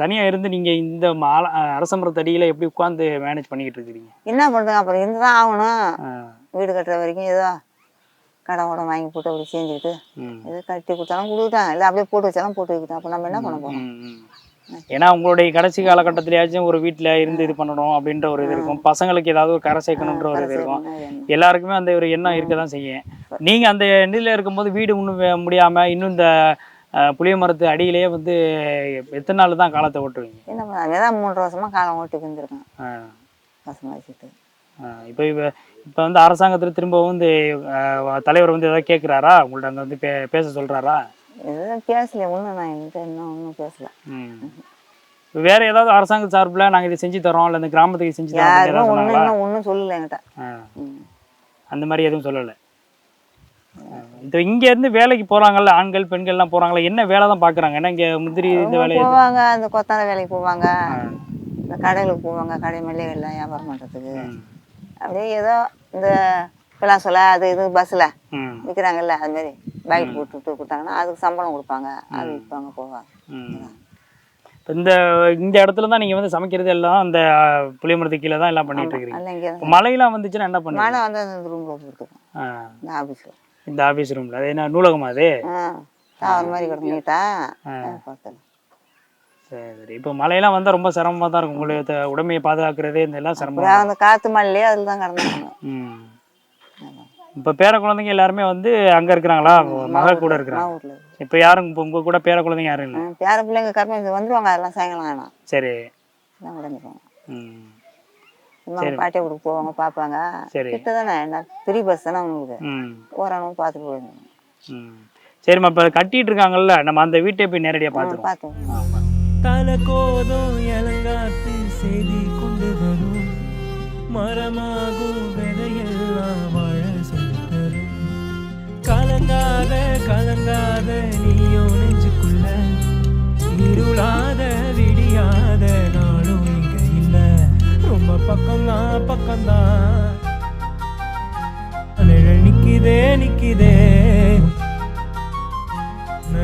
தனியாக இருந்து நீங்கள் இந்த மால அரச மரத்தடியில் எப்படி உட்காந்து மேனேஜ் பண்ணிக்கிட்டு இருக்கிறீங்க? என்ன பண்ணுறேங்க அப்புறம் இருந்து தான் ஆகணும் வீடு கட்டுற வரைக்கும் ஏதோ உடம் வாங்கி போட்டு அப்படி செஞ்சுக்கிட்டு ஏதோ கட்டி கொடுத்தாலும் கொடுத்துட்டான் இல்லை அப்படியே போட்டு வச்சாலும் போட்டு வைக்கிட்டான் அப்போ நம்ம என்ன பண்ண போகிறோம். ஏன்னா உங்களுடைய கடைசி காலகட்டத்திலேயாச்சும் ஒரு வீட்டில் இருந்து இது பண்ணணும் அப்படின்ற ஒரு இது இருக்கும். பசங்களுக்கு ஏதாவது ஒரு கரை சேர்க்கணுன்ற ஒரு இது இருக்கும். எல்லாருக்குமே அந்த ஒரு எண்ணம் இருக்க தான் செய்யும். நீங்கள் அந்த நிலையில் இருக்கும்போது வீடு இன்னும் முடியாமல் இன்னும் இந்த புளிய மரத்து அடியிலேயே வந்து எத்தனை நாள் தான் காலத்தை ஓட்டுவீங்க? என்ன மூன்று வருஷமா காலம் ஓட்டி வந்துருக்கான். ஆ. பசங்க வச்சுட்டு இப்போ இப்போ இப்போ வந்து அரசாங்கத்தில் திரும்பவும் அஹ், தலைவர் வந்து ஏதாவது கேட்குறாரா உங்கள்ட்ட அங்கே வந்து பே பேச சொல்கிறாரா எதுவும் பேசல ஒன்றும் நான் என்கிட்ட இன்னும் ஒன்றும் பேசல. வேற ஏதாவது அரசாங்க சார்பில் நாங்கள் இதை செஞ்சு தரோம் இல்லை இந்த கிராமத்துக்கு செஞ்சு தரோம் ஒன்றும் ஒன்றும் சொல்லல என்கிட்ட. அந்த மாதிரி எதுவும் சொல்லலை. இப்போ இங்கேருந்து வேலைக்கு போகிறாங்கல்ல ஆண்கள் பெண்கள்லாம் போகிறாங்களா என்ன வேலை தான் பார்க்குறாங்க ஏன்னா இங்கே முந்திரி இந்த வேலையை போவாங்க அந்த கொத்தான வேலைக்கு போவாங்க. இந்த கடைகளுக்கு போவாங்க கடை மல்லிகைலாம் வியாபாரம் பண்ணுறதுக்கு அப்படியே ஏதோ இந்த இப்பெல்லாம் சொல்ல அது இது பஸ்ஸில் விற்கிறாங்கல்ல அது மாதிரி பைக் போட்டுட்டு கொடுத்தாங்கன்னா அதுக்கு சம்பளம் கொடுப்பாங்க. அது விற்பாங்க போவாங்க இந்த இந்த இடத்துல தான் நீங்கள் வந்து சமைக்கிறது எல்லாம் அந்த புளியமரத்து கீழே தான் எல்லாம் பண்ணிட்டு இப்போ மழையெல்லாம் வந்துச்சுன்னா என்ன பண்ணுவீங்க? மழை வந்து அந்த ரூமில் போட்டுருக்கோம் இந்த ஆஃபீஸில் இந்த ஆஃபீஸ் ரூமில் அது என்ன நூலகமா அது? தாவர மாதிரி. பார்த்தேன் சரி. இப்போ மழையெல்லாம் வந்தால் ரொம்ப சிரமமாக தான் இருக்கும். உங்களுக்கு உடமையை பாதுகாக்கிறது இந்த எல்லாம் சிரமம் அந்த காற்று மழையிலே அதில் தான் கிடந்தாங்க ம். இப்போ பேர குழந்தைங்க எல்லாருமே வந்து அங்க இருக்கிறாங்களா? மக கூட இருக்கிறாங்க. இப்போ யாரும் இப்போ உங்க கூட பேர குழந்தைங்க யாரும் இல்லை? பேர பிள்ளைங்க கற்பனை வந்துருவாங்க. அதெல்லாம் சாயங்காலம் வேணாம் சரி. எல்லாம் உடஞ்சிருவாங்க ம். சும்மா பாட்டியை கொடுக்க போவாங்க பார்ப்பாங்க. கிட்ட தானே என்ன பெரிய பஸ் தானே அவங்களுக்கு? போறானவங்க பார்த்துட்டு போயிடுவாங்க சரிம்மா இப்போ கட்டிட்டு இருக்காங்கல்ல நம்ம அந்த வீட்டை போய் நேரடியாக பார்த்துருவோம் பார்த்தோம் தலகோதும் இளங்காத்து செய்தி கொண்டு வரும் மரமாகும் விதையெல்லாம் வாழ சொல்லித் தரும் கலங்காத கலங்காத நீயோ நெஞ்சுக்குள்ள இருளாத விடியாத நாளும் இங்க இல்ல ரொம்ப பக்கம்தான் பக்கம்தான் நிழல் நிக்கிதே நிக்குதே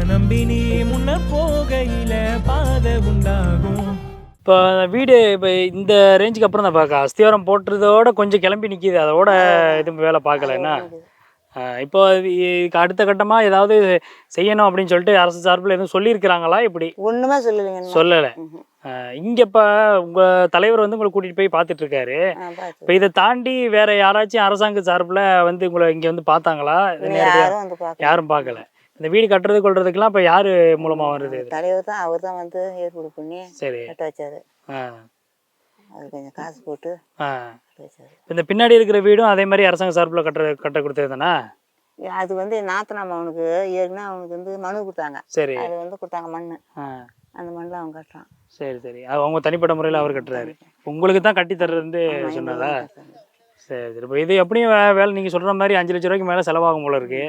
நம்பி நீ முன்ன போகையில பாதை உண்டாகும். இப்போ வீடு இப்போ இந்த ரேஞ்சுக்கு அப்புறம் தான் பார்க்க. அஸ்திவாரம் போட்டுறதோட கொஞ்சம் கிளம்பி நிற்கிது அதோட எதுவும் வேலை பார்க்கல என்ன? ஆ, இப்போ இது- இதுக்கு அடுத்த கட்டமாக ஏதாவது செய்யணும் அப்படின்னு சொல்லிட்டு அரசு சார்பில் எதுவும் சொல்லியிருக்கிறாங்களா? இப்படி? ஒண்ணுமே சொல்லலைங்க. சொல்லலை. இங்கே இப்போ உங்கள் தலைவர் வந்து உங்களை கூட்டிகிட்டு போய் பார்த்துட்டு இருக்காரு. ஆ, பார்த்து. இப்போ இதை தாண்டி வேற யாராச்சும் அரசாங்க சார்பில் வந்து உங்களை இங்கே வந்து பார்த்தாங்களா? யாரும் பார்க்கல. இந்த வீடு கட்டுறது கொள்றதுக்கெல்லாம் இப்போ யார் மூலமாக வருது? தலைவர் தான் அவர் தான் வந்து ஏற்பாடு பண்ணி சரி. கட்ட வச்சாரு. ஆ. அது கொஞ்சம் காசு போட்டு வச்சாரு. இந்த பின்னாடி இருக்கிற வீடும் அதே மாதிரி அரசாங்க சார்பில் கட்டுற கட்ட கொடுத்தது தானே? அது வந்து நாத்தனாம அவனுக்கு ஏற்கனவே அவனுக்கு வந்து மனு கொடுத்தாங்க. சரி. அது வந்து கொடுத்தாங்க மண்ணு. ஆ. அந்த மண்ணில் அவன் கட்டுறான். சரி சரி. அவங்க தனிப்பட்ட முறையில் அவர் கட்டுறாரு. உங்களுக்கு தான் கட்டி தர்றது சொன்னதா சரி சரி. இப்போ இது எப்படியும் வேலை நீங்கள் சொல்கிற மாதிரி அஞ்சு லட்ச ரூபாய்க்கு மேலே செலவாகும் போல இருக்கு.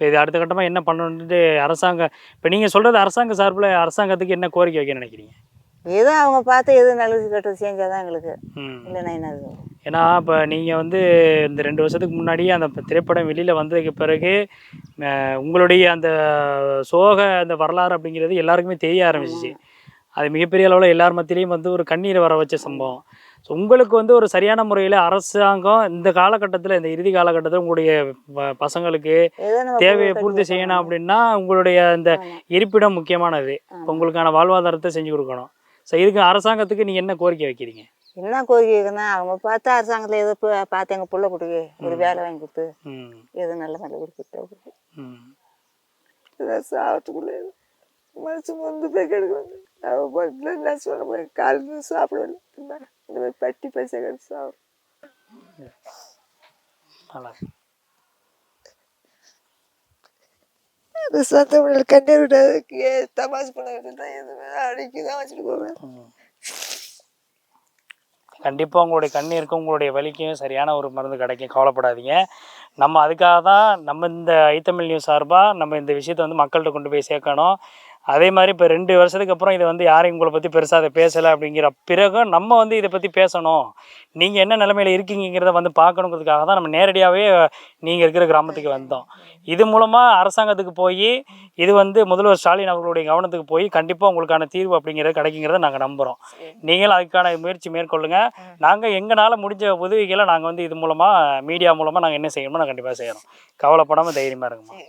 இப்போ இது அடுத்த கட்டமாக என்ன பண்ணணுன்ட்டு அரசாங்க இப்போ நீங்கள் சொல்கிறது அரசாங்க சார்பில் அரசாங்கத்துக்கு என்ன கோரிக்கை வைக்க நினைக்கிறீங்க? ஏதோ அவங்க பார்த்து எது நல்லது கெட்டது செஞ்சாதான் எங்களுக்கு ம். இல்லைன்னா என்னது ஏன்னா இப்போ நீங்கள் வந்து இந்த ரெண்டு வருஷத்துக்கு முன்னாடியே அந்த திரைப்படம் வெளியில் வந்ததுக்கு பிறகு உங்களுடைய அந்த சோக அந்த வரலாறு அப்படிங்கிறது எல்லாருக்குமே தெரிய ஆரம்பிச்சிச்சு. அது மிகப்பெரிய அளவில் எல்லார் மத்தியிலையும் வந்து ஒரு கண்ணீரை வர வச்ச சம்பவம். ஸோ உங்களுக்கு வந்து ஒரு சரியான முறையில் அரசாங்கம் இந்த காலகட்டத்தில் இந்த இறுதி காலகட்டத்தில் உங்களுடைய பசங்களுக்கு தேவையை பூர்த்தி. செய்யணும் அப்படின்னா உங்களுடைய இந்த. இருப்பிடம் முக்கியமானது. உங்களுக்கான வாழ்வாதாரத்தை செஞ்சு கொடுக்கணும். ஸோ இதுக்கு அரசாங்கத்துக்கு நீங்கள் என்ன கோரிக்கை வைக்கிறீங்க? என்ன கோரிக்கை இருக்குன்னா அவங்க பார்த்து அரசாங்கத்தில் ஏதோ பார்த்து எங்கள் புள்ள கொடுக்கு ஒரு வேலை வாங்கி கொடுத்து ம். ஏதோ நல்ல நல்ல கொடுத்து சாப்பிட்டுக்குள்ளே மனசு வந்து போய் கெடுக்கணும் அவன் பட்டில் என்ன சொல்ல காலையில் சாப்பிடல இந்த மாதிரி பட்டி பைசா கட்டி சாப்பிடும் நல்லா அது சொந்த பிள்ளை கண்ணே விடாது. தமாஷ் பண்ண எதுவுமே அடிக்கி தான் வச்சுட்டு போவேன். கண்டிப்பாக உங்களுடைய கண்ணீருக்கும் உங்களுடைய வலிக்கும் சரியான ஒரு மருந்து கிடைக்கும். கவலைப்படாதீங்க. நம்ம அதுக்காக தான் நம்ம இந்த ஐத்தமிழ் நியூஸ் சார்பாக நம்ம இந்த விஷயத்தை வந்து மக்கள்கிட்ட கொண்டு போய் சேர்க்கணும். அதே மாதிரி இப்போ ரெண்டு வருஷத்துக்கு அப்புறம் இதை வந்து யாரும் உங்களை பற்றி பெருசாக அதை பேசலை அப்படிங்கிற பிறகு நம்ம வந்து இதை பற்றி பேசணும். நீங்கள் என்ன நிலைமையில் இருக்கீங்கிறத வந்து பார்க்கணுங்கிறதுக்காக தான் நம்ம நேரடியாகவே நீங்கள் இருக்கிற கிராமத்துக்கு வந்தோம். இது மூலமாக அரசாங்கத்துக்கு போய் இது வந்து முதல்வர் ஸ்டாலின் அவர்களுடைய கவனத்துக்கு போய் கண்டிப்பாக உங்களுக்கான தீர்வு அப்படிங்கிறது கிடைக்குங்கிறத நாங்கள் நம்புகிறோம் நீங்கள் அதுக்கான முயற்சி மேற்கொள்ளுங்க. நாங்கள் எங்களால் முடிஞ்ச உதவிகளை நாங்கள் வந்து இது மூலமாக மீடியா மூலமாக நாங்கள் என்ன செய்யணுமோ நாங்கள் கண்டிப்பாக செய்கிறோம் கவலைப்படாமல் தைரியமாக இருங்கம்மா.